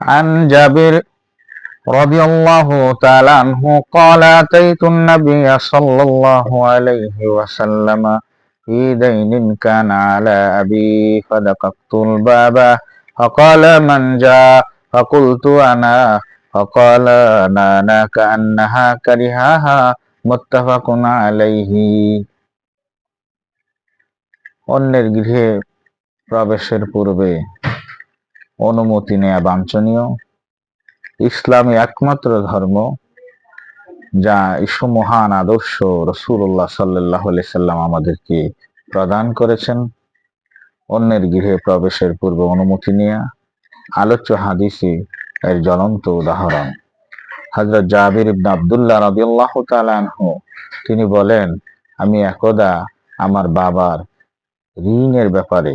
عن جابر رضي الله تعالى عنه قال أتيت النبي صلى الله عليه وسلم في دين كان على أبي فدققت الباب فقال من جاء فقلت أنا فقال أنا كأنها كرهاها متفق عليه অন্যের গৃহে প্রবেশের পূর্বে অনুমতি নেওয়া বাঞ্ছনীয়। ইসলামী একমাত্র ধর্ম, যা ইসু মহান আদর্শ রসুল্লাহ সাল্লাহ সাল্লাম আমাদেরকে প্রদান করেছেন। অন্যের গৃহে প্রবেশের পূর্বে অনুমতি নেয়া, আলোচ্য হাদিসে এর জ্বলন্ত উদাহরণ। হজরত ইবনে আবদুল্লাহ রাদিয়াল্লাহু তাআলা তিনি বলেন, আমি একদা আমার বাবার ঋণের ব্যাপারে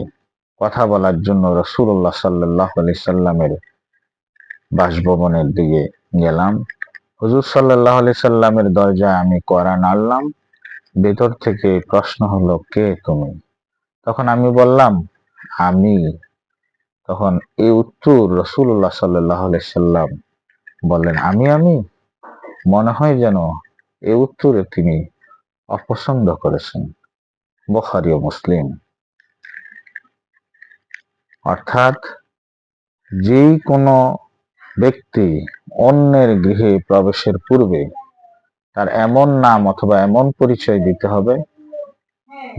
কথা বলার জন্য রসুল্লাহ সাল্লাহ আলি সাল্লামের বাসভবনের দিকে গেলাম। হুজুর সাল্লাহ আলি সাল্লামের দরজায় আমি করা নাড়লাম। ভেতর থেকে প্রশ্ন হলো, কে তুমি? তখন আমি বললাম, আমি। তখন এই উত্তর রসুল্লাহ সাল্লাহ সাল্লাম বললেন, আমি আমি? মনে হয় যেন এ উত্তরে তিনি অপছন্দ করেছেন। বখারি মুসলিম। অর্থাৎ যেই কোনো ব্যক্তি অন্যের গৃহে প্রবেশের পূর্বে তার এমন নাম অথবা এমন পরিচয় দিতে হবে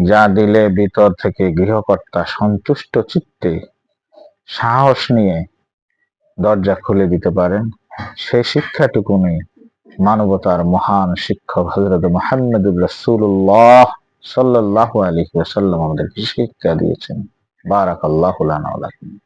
যা দিলে ভিতর থেকে গৃহকর্তা সন্তুষ্ট চিত্তে সাহস নিয়ে দরজা খুলে দিতে পারেন। সেই শিক্ষাটুকুনি মানবতার মহান শিক্ষক হজরত মোহাম্মদুর রসুল্লাহ সাল্লাহ আলী ওসাল্লাম আমাদেরকে শিক্ষা দিয়েছেন। Barakallahu lana walakum.